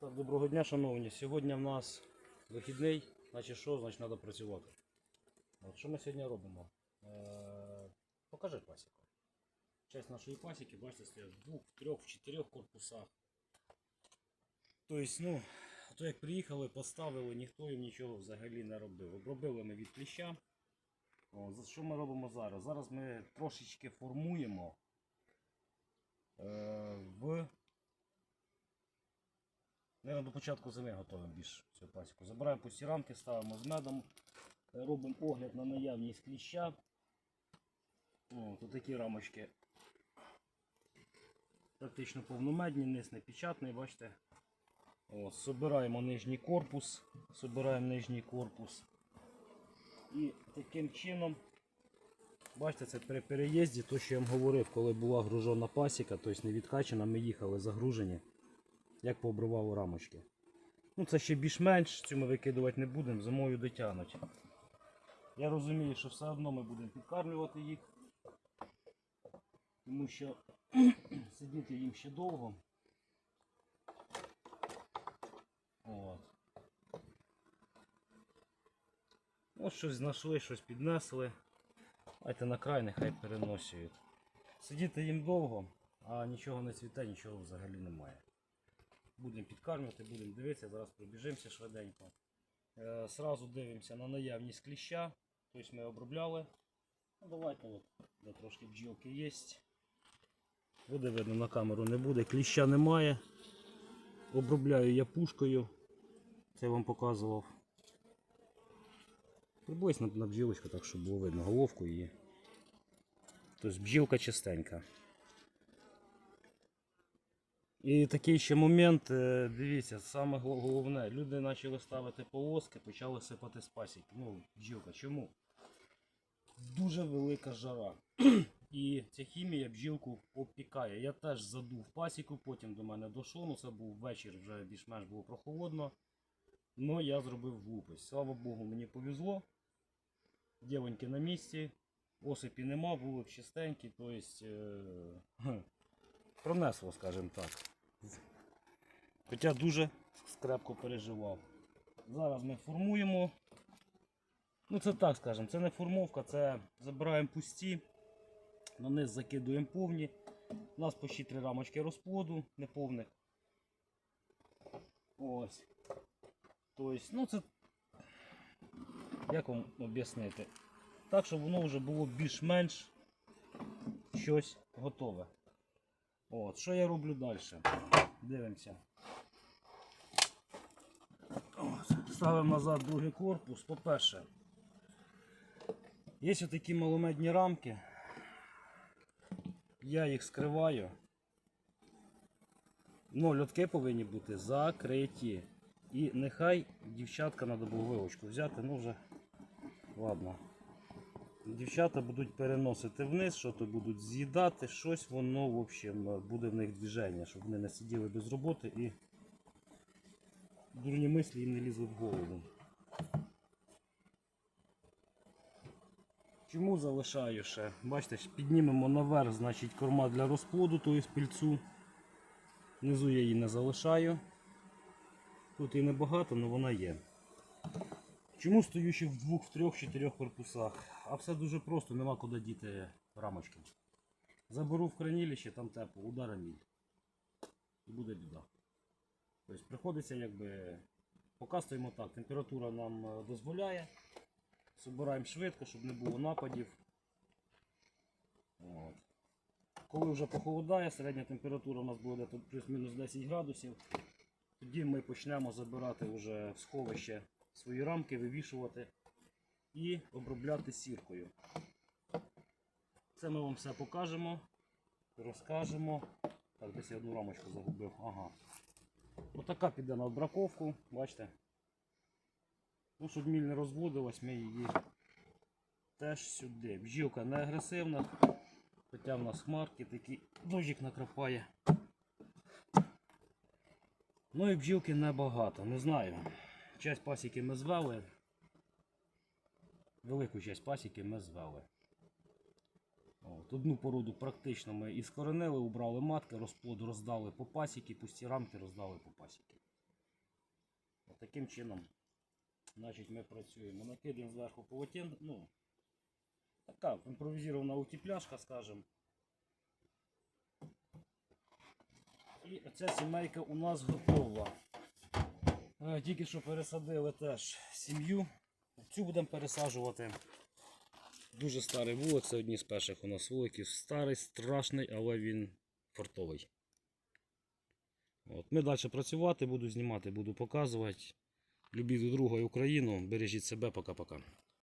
Так, доброго дня, шановні. Сьогодні в нас вихідний, значить що, значить треба працювати. От, що ми сьогодні робимо? Е, покажи пасіку. Часть нашої пасіки, бачите, стоять в двох, в трьох, в чотирьох корпусах. Тобто, ну, то як приїхали, поставили, ніхто їм нічого взагалі не робив. Обробили ми від кліща. О, що ми робимо зараз? Зараз ми трошечки формуємо е, в Наверно, до початку зими готовимо більш цю пасіку. Забираємо пусті рамки, ставимо з медом, робимо огляд на наявність кліща. О, тут такі рамочки. Практично повномедні, низ не печатний, бачите. О, собираємо нижній корпус, собираємо нижній корпус. І таким чином, бачите, це при переїзді, то що я вам говорив, коли була гружена пасіка, тобто не відкачена, ми їхали загружені як пообривало рамочки. Ну це ще більш-менш, цю ми викидувати не будемо, зимою дотягнуть. Я розумію, що все одно ми будемо підкармлювати їх, тому що сидіти їм ще довго. От. Ось щось знайшли, щось піднесли. Давайте на край нехай переносюють. Сидіти їм довго, а нічого не цвіте, нічого взагалі немає. Будемо підкармлювати, будемо дивитися, зараз пробіжимося швиденько. Е, Сразу дивимося на наявність кліща. Тобто ми обробляли. Ну, давайте от, де трошки бджілки є. Буде видно на камеру не буде. Кліща немає. Обробляю я пушкою. Це вам показував. Приблизно на бджілочку, так щоб було видно головку її. Тобто бджілка чистенька. І такий ще момент, е, дивіться, саме головне, люди почали ставити полоски, почали сипати з пасіки. Ну, бджілка. Чому? Дуже велика жара. І ця хімія бджілку обпікає. Я теж задув пасіку, потім до мене дійшло, ну це був вечір, вже більш-менш було прохолодно. Ну я зробив глупость. Слава Богу, мені повезло. Дівоньки на місці, осипі нема, вулик чистенький, тобто е, пронесло, скажімо так. Хоча дуже скрепко переживав. Зараз ми формуємо. Ну це так скажемо, це не формовка, це забираємо пусті, на низ закидуємо повні. У нас почти три рамочки розплоду неповних. Ось. Тобто, ну це як вам об'яснити? Так, щоб воно вже було більш-менш щось готове. От, що я роблю далі? Дивимося. Ставимо назад другий корпус. По-перше, є такі маломедні рамки. Я їх скриваю. Ну, льотки повинні бути закриті. І нехай дівчатка треба було вилочку взяти, ну вже ладно. Дівчата будуть переносити вниз, що то будуть з'їдати, щось воно в общем, буде в них движення, щоб вони не сиділи без роботи і дурні мислі їм не лізли в голову. Чому залишаю ще? Бачите, піднімемо наверх, значить корма для розплоду, тої пільцю. Внизу я її не залишаю. Тут і небагато, але вона є. Чому стою ще в двох, в трьох, чотирьох корпусах? А все дуже просто, нема куди діти рамочки. Заберу в хранилище, там тепло, удара міль. І буде біда. Тобто приходиться якби. Поки стоїмо так, температура нам е, дозволяє. Собираємо швидко, щоб не було нападів. От. Коли вже похолодає, середня температура у нас буде плюс-мінус 10 градусів. Тоді ми почнемо забирати вже в сховище свої рамки, вивішувати і обробляти сіркою. Це ми вам все покажемо, розкажемо. Так, десь я одну рамочку загубив. Ага. Отака піде на обраковку, бачите. Ну, щоб міль не розводилась, ми її теж сюди. Бджілка не агресивна, хоча в нас хмарки такі дощик накрапає. Ну і бджілки небагато, не знаю. Часть пасіки ми звели. Велику часть пасіки ми звели. От, одну породу практично ми іскоренили, убрали матки, розплод роздали по пасіки, пусті рамки роздали по пасіки. От Таким чином, значить, ми працюємо. Накидаємо зверху полотен, ну, така імпровізована утепляшка, скажімо. І оця сімейка у нас готова. Е, Тільки що пересадили теж сім'ю. Цю будемо пересаджувати. Дуже старий вулик, це одні з перших у нас вуликів. Старий, страшний, але він фортовий. От. Ми далі працювати, буду знімати, буду показувати. Любіть друга і Україну, бережіть себе, пока-пока.